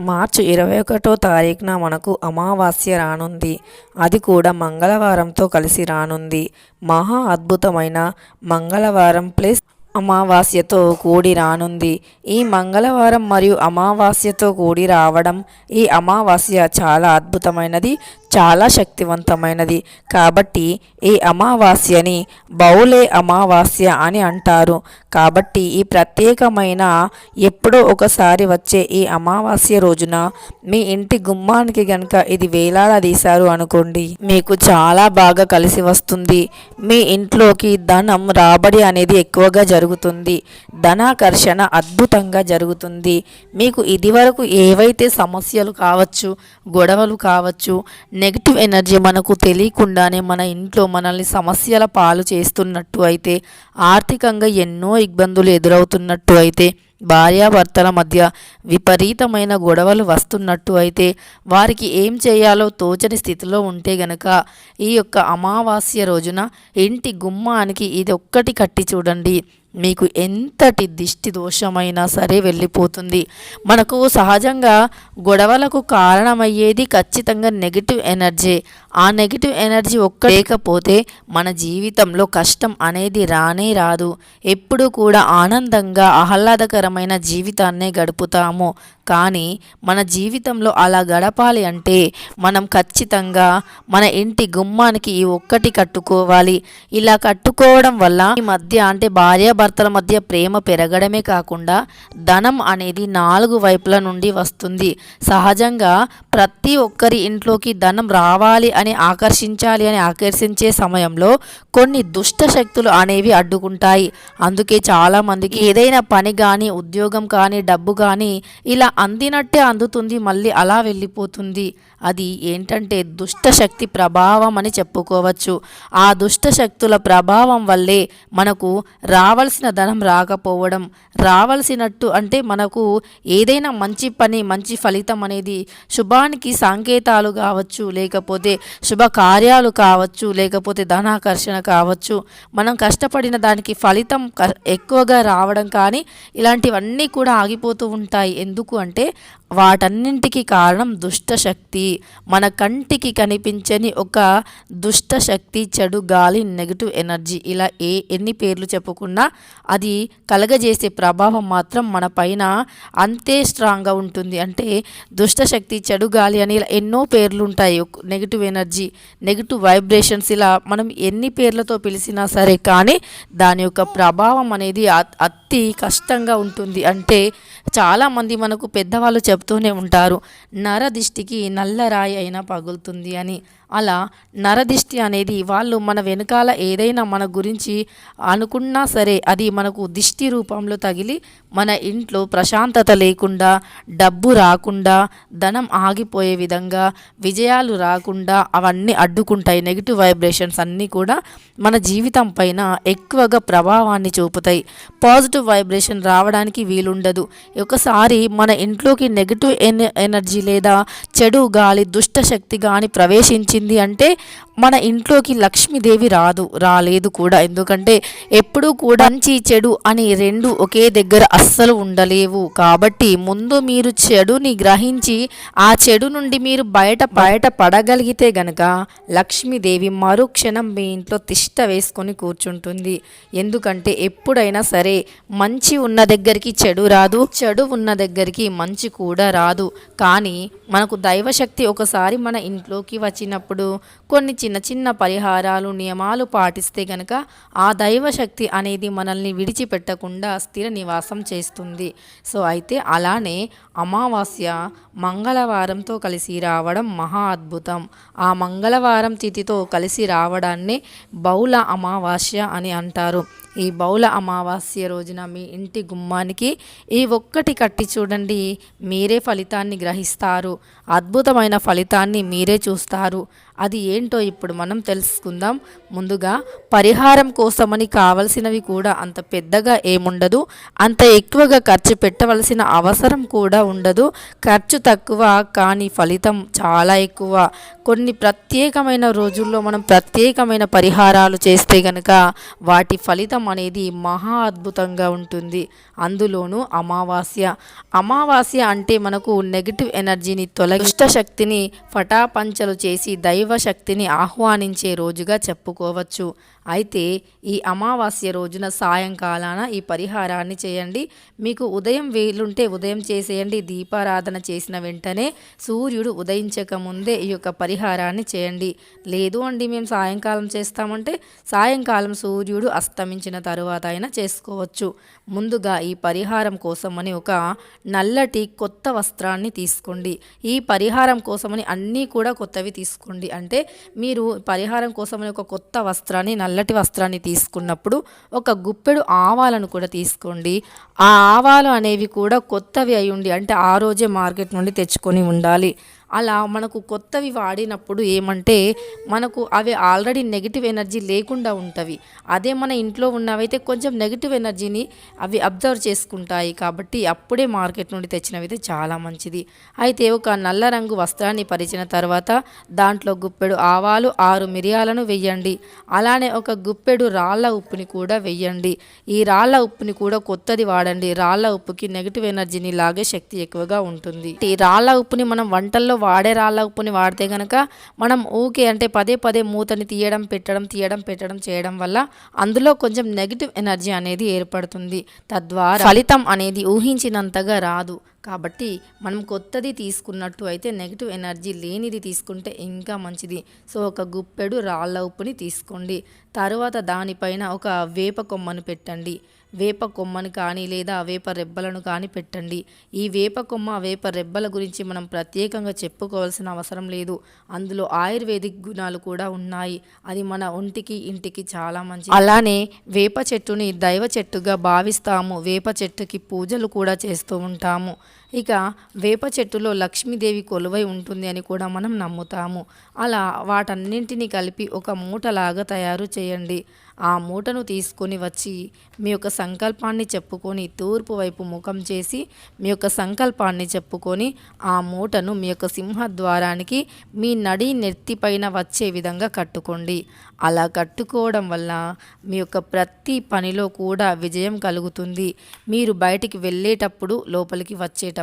మార్చి ఇరవై ఒకటో తారీఖున మనకు అమావాస్య రానుంది. అది కూడా మంగళవారంతో కలిసి రానుంది. మహా అద్భుతమైన మంగళవారం ప్లస్ అమావాస్యతో కూడి రానుంది. ఈ మంగళవారం మరియు అమావాస్యతో కూడి రావడం ఈ అమావాస్య చాలా అద్భుతమైనది. చాలా శక్తివంతమైనది. కాబట్టి ఈ అమావాస్యని బౌలే అమావాస్య అని అంటారు. కాబట్టి ఈ ప్రత్యేకమైన ఎప్పుడో ఒకసారి వచ్చే ఈ అమావాస్య రోజున మీ ఇంటి గుమ్మానికి గనక ఇది వేలాడదీశారు అనుకోండి మీకు చాలా బాగా కలిసి వస్తుంది. మీ ఇంట్లోకి ధనం రాబడి అనేది ఎక్కువగా జరుగుతుంది. ధనాకర్షణ అద్భుతంగా జరుగుతుంది. మీకు ఇదివరకు ఏవైతే సమస్యలు కావచ్చు గొడవలు కావచ్చు నెగిటివ్ ఎనర్జీ మనకు తెలియకుండానే మన ఇంట్లో మనల్ని సమస్యల పాలు చేస్తున్నట్టు అయితే ఆర్థికంగా ఎన్నో ఇబ్బందులు ఎదురవుతున్నట్టు అయితే భార్యాభర్తల మధ్య విపరీతమైన గొడవలు వస్తున్నట్టు అయితే వారికి ఏం చేయాలో తోచని స్థితిలో ఉంటే గనక ఈ యొక్క అమావాస్య రోజున ఇంటి గుమ్మానికి ఇది ఒక్కటి కట్టి చూడండి. మీకు ఎంతటి దిష్టి దోషమైనా సరే వెళ్ళిపోతుంది. మనకు సహజంగా గొడవలకు కారణమయ్యేది ఖచ్చితంగా నెగిటివ్ ఎనర్జీ. ఆ నెగిటివ్ ఎనర్జీ ఒక్క లేకపోతే మన జీవితంలో కష్టం అనేది రానే రాదు. ఎప్పుడు కూడా ఆనందంగా ఆహ్లాదకరమైన జీవితాన్నే గడుపుతాము. కానీ మన జీవితంలో అలా గడపాలి అంటే మనం ఖచ్చితంగా మన ఇంటి గుమ్మానికి ఈ ఒక్కటి కట్టుకోవాలి. ఇలా కట్టుకోవడం వల్ల ఈ మధ్య అంటే భార్య భార్యాభర్తల మధ్య ప్రేమ పెరగడమే కాకుండా ధనం అనేది నాలుగు వైపుల నుండి వస్తుంది. సహజంగా ప్రతి ఒక్కరి ఇంట్లోకి ధనం రావాలి అని ఆకర్షించాలి అని ఆకర్షించే సమయంలో కొన్ని దుష్ట శక్తులు అనేవి అడ్డుకుంటాయి. అందుకే చాలామందికి ఏదైనా పని కానీ ఉద్యోగం కానీ డబ్బు కానీ ఇలా అందినట్టే అందుతుంది మళ్ళీ అలా వెళ్ళిపోతుంది. అది ఏంటంటే దుష్ట శక్తి ప్రభావం అని చెప్పుకోవచ్చు. ఆ దుష్ట శక్తుల ప్రభావం వల్లే మనకు రావాల్సిన ధనం రాకపోవడం. రావలసినట్టు అంటే మనకు ఏదైనా మంచి పని మంచి ఫలితం అనేది శుభానికి సంకేతాలు కావచ్చు లేకపోతే శుభకార్యాలు కావచ్చు లేకపోతే ధనాకర్షణ కావచ్చు. మనం కష్టపడిన దానికి ఫలితం క- ఎక్కువగా రావడం కానీ ఇలాంటివన్నీ కూడా ఆగిపోతూ ఉంటాయి. ఎందుకు అంటే వాటన్నింటికి కారణం దుష్ట శక్తి మన కంటికి కనిపించని ఒక దుష్ట శక్తి చెడు గాలి నెగిటివ్ ఎనర్జీ ఇలా ఏ ఎన్ని పేర్లు చెప్పుకున్నా అది కలగజేసే ప్రభావం మాత్రం మన పైన అంతే స్ట్రాంగ్గా ఉంటుంది. అంటే దుష్ట శక్తి చెడు గాలి అని ఇలా ఎన్నో పేర్లు ఉంటాయి. నెగిటివ్ ఎనర్జీ నెగిటివ్ వైబ్రేషన్స్ ఇలా మనం ఎన్ని పేర్లతో పిలిచినా సరే కానీ దాని యొక్క ప్రభావం అనేది అ- కష్టంగా ఉంటుంది. అంటే చాలామంది మనకు పెద్దవాళ్ళు చెప్తూనే ఉంటారు నరదిష్టికి నల్లరాయి అయినా పగులుతుంది అని. అలా నరదిష్టి అనేది వాళ్ళు మన వెనకాల ఏదైనా మన గురించి అనుకున్నా సరే అది మనకు దిష్టి రూపంలో తగిలి మన ఇంట్లో ప్రశాంతత లేకుండా డబ్బు రాకుండా ధనం ఆగిపోయే విధంగా విజయాలు రాకుండా అవన్నీ అడ్డుకుంటాయి. నెగిటివ్ వైబ్రేషన్స్ అన్నీ కూడా మన జీవితం పైన ఎక్కువగా ప్రభావాన్ని చూపుతాయి. పాజిటివ్ వైబ్రేషన్ రావడానికి వీలుండదు. ఒకసారి మన ఇంట్లోకి నెగిటివ్ ఎన ఎనర్జీ లేదా చెడు గాలి దుష్ట శక్తి కానీ వచ్చింది అంటే మన ఇంట్లోకి లక్ష్మీదేవి రాదు రాలేదు కూడా. ఎందుకంటే ఎప్పుడూ కూడా మంచి చెడు అని రెండు ఒకే దగ్గర అస్సలు ఉండలేవు. కాబట్టి ముందు మీరు చెడుని గ్రహించి ఆ చెడు నుండి మీరు బయట బయట పడగలిగితే గనక లక్ష్మీదేవి మరుక్షణం మీ ఇంట్లో తిష్ట వేసుకొని కూర్చుంటుంది. ఎందుకంటే ఎప్పుడైనా సరే మంచి ఉన్న దగ్గరికి చెడు రాదు చెడు ఉన్న దగ్గరికి మంచి కూడా రాదు. కానీ మనకు దైవశక్తి ఒకసారి మన ఇంట్లోకి వచ్చినప్పుడు కొన్ని చిన్న చిన్న పరిహారాలు నియమాలు పాటిస్తే గనక ఆ దైవశక్తి అనేది మనల్ని విడిచిపెట్టకుండా స్థిర నివాసం చేస్తుంది. సో అయితే అలానే అమావాస్య మంగళవారంతో కలిసి రావడం మహా అద్భుతం. ఆ మంగళవారం తిథితో కలిసి రావడాన్ని బహుళ అమావాస్య అని అంటారు. ఈ బౌల అమావాస్య రోజున మీ ఇంటి గుమ్మానికి ఈ ఒక్కటి కట్టి చూడండి. మీరే ఫలితాన్ని గ్రహిస్తారు. అద్భుతమైన ఫలితాన్ని మీరే చూస్తారు. అది ఏంటో ఇప్పుడు మనం తెలుసుకుందాం. ముందుగా పరిహారం కోసమని కావలసినవి కూడా అంత పెద్దగా ఏముండదు. అంత ఎక్కువగా ఖర్చు పెట్టవలసిన అవసరం కూడా ఉండదు. ఖర్చు తక్కువ కానీ ఫలితం చాలా ఎక్కువ. కొన్ని ప్రత్యేకమైన రోజుల్లో మనం ప్రత్యేకమైన పరిహారాలు చేస్తే గనక వాటి ఫలితం అనేది మహా అద్భుతంగా ఉంటుంది. అందులోనూ అమావాస్య. అమావాస్య అంటే మనకు నెగిటివ్ ఎనర్జీని తొలగిష్ట శక్తిని ఫటాపంచలు చేసి దైవ శక్తిని ఆహ్వానించే రోజుగా చెప్పుకోవచ్చు. అయితే ఈ అమావాస్య రోజున సాయంకాలాన ఈ పరిహారాన్ని చేయండి. మీకు ఉదయం వీలుంటే ఉదయం చేసేయండి. దీపారాధన చేసిన వెంటనే సూర్యుడు ఉదయించక ముందే ఈ యొక్క పరిహారాన్ని చేయండి. లేదు అండి మేము సాయంకాలం చేస్తామంటే సాయంకాలం సూర్యుడు అస్తమించిన తరువాత అయినా చేసుకోవచ్చు. ముందుగా ఈ పరిహారం కోసమని ఒక నల్లటి కొత్త వస్త్రాన్ని తీసుకోండి. ఈ పరిహారం కోసమని అన్నీ కూడా కొత్తవి తీసుకోండి. అంటే మీరు పరిహారం కోసమని ఒక కొత్త వస్త్రాన్ని నల్లటి వస్త్రాన్ని తీసుకున్నప్పుడు ఒక గుప్పెడు ఆవాలను కూడా తీసుకోండి. ఆ ఆవాలు అనేవి కూడా కొత్తవి అయి ఉండి అంటే ఆ రోజే మార్కెట్ నుండి తెచ్చుకొని ఉండాలి. అలా మనకు కొత్తవి వాడినప్పుడు ఏమంటే మనకు అవి ఆల్రెడీ నెగిటివ్ ఎనర్జీ లేకుండా ఉంటవి. అదే మన ఇంట్లో ఉన్నవైతే కొంచెం నెగిటివ్ ఎనర్జీని అవి అబ్జర్వ్ చేసుకుంటాయి కాబట్టి అప్పుడే మార్కెట్ నుండి తెచ్చినవి చాలా మంచిది. అయితే ఒక నల్ల రంగు వస్త్రాన్ని పరిచిన తర్వాత దాంట్లో గుప్పెడు ఆవాలు ఆరు మిరియాలను వెయ్యండి అలానే ఒక గుప్పెడు రాళ్ళ ఉప్పుని కూడా వెయ్యండి ఈ రాళ్ళ ఉప్పుని కూడా కొత్తది వాడండి. రాళ్ళ ఉప్పుకి నెగిటివ్ ఎనర్జీని లాగే శక్తి ఎక్కువగా ఉంటుంది. ఈ రాళ్ళ ఉప్పుని మనం వంటల్లో వాడే రాళ్ళ ఉప్పుని వాడితే కనుక మనం ఊకే అంటే పదే పదే మూతని తీయడం పెట్టడం తీయడం పెట్టడం చేయడం వల్ల అందులో కొంచెం నెగిటివ్ ఎనర్జీ అనేది ఏర్పడుతుంది. తద్వారా ఫలితం అనేది ఊహించినంతగా రాదు. కాబట్టి మనం కొత్తది తీసుకున్నట్టు అయితే నెగిటివ్ ఎనర్జీ లేనిది తీసుకుంటే ఇంకా మంచిది. సో ఒక గుప్పెడు రాళ్ళ ఉప్పుని తీసుకోండి. తరువాత దానిపైన ఒక వేప కొమ్మను పెట్టండి. వేప కొమ్మను కానీ లేదా వేప రెబ్బలను కానీ పెట్టండి. ఈ వేప కొమ్మ వేప రెబ్బల గురించి మనం ప్రత్యేకంగా చెప్పుకోవాల్సిన అవసరం లేదు. అందులో ఆయుర్వేదిక్ గుణాలు కూడా ఉన్నాయి. అది మన ఒంటికి ఇంటికి చాలా మంచి అలానే వేప చెట్టుని దైవ చెట్టుగా భావిస్తాము. వేప చెట్టుకి పూజలు కూడా చేస్తూ ఉంటాము. ఇక వేప చెట్టులో లక్ష్మీదేవి కొలువై ఉంటుంది అని కూడా మనం నమ్ముతాము. అలా వాటన్నింటినీ కలిపి ఒక మూటలాగా తయారు చేయండి. ఆ మూటను తీసుకొని వచ్చి మీ యొక్క సంకల్పాన్ని చెప్పుకొని తూర్పు వైపు ముఖం చేసి మీ యొక్క సంకల్పాన్ని చెప్పుకొని ఆ మూటను మీ యొక్క సింహద్వారానికి మీ నడి నెత్తిపైన వచ్చే విధంగా కట్టుకోండి. అలా కట్టుకోవడం వల్ల మీ యొక్క ప్రతి పనిలో కూడా విజయం కలుగుతుంది. మీరు బయటికి వెళ్ళేటప్పుడు లోపలికి వచ్చేటప్పుడు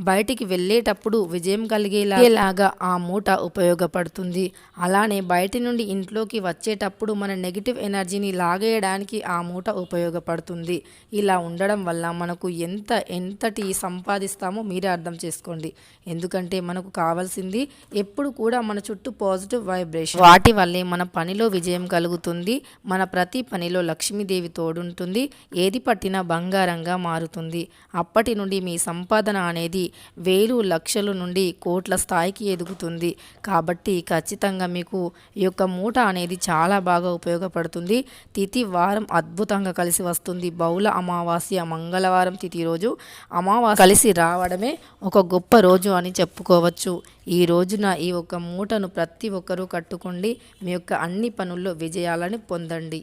బయటికి వెళ్ళేటప్పుడు విజయం కలిగేలాగా ఆ మూట ఉపయోగపడుతుంది. అలానే బయటి నుండి ఇంట్లోకి వచ్చేటప్పుడు మన నెగిటివ్ ఎనర్జీని లాగేయడానికి ఆ మూట ఉపయోగపడుతుంది. ఇలా ఉండడం వల్ల మనకు ఎంత ఎంతటి సంపాదిస్తామో మీరే అర్థం చేసుకోండి. ఎందుకంటే మనకు కావాల్సింది ఎప్పుడు కూడా మన చుట్టూ పాజిటివ్ వైబ్రేషన్. వాటి వల్లే మన పనిలో విజయం కలుగుతుంది. మన ప్రతి పనిలో లక్ష్మీదేవి తోడుంటుంది. ఏది పట్టినా బంగారంగా మారుతుంది. అప్పటి నుండి మీ సంపాదన అనేది వేలు లక్షల నుండి కోట్ల స్థాయికి ఎదుగుతుంది. కాబట్టి ఖచ్చితంగా మీకు ఈ యొక్క మూట అనేది చాలా బాగా ఉపయోగపడుతుంది. తిథి వారం అద్భుతంగా కలిసి వస్తుంది. బహుళ అమావాస్య మంగళవారం తిథి రోజు. అమావాస్య కలిసి రావడమే ఒక గొప్ప రోజు అని చెప్పుకోవచ్చు. ఈ రోజున ఈ ఒక్క మూటను ప్రతి ఒక్కరూ కట్టుకోండి. మీ యొక్క అన్ని పనుల్లో విజయాలని పొందండి.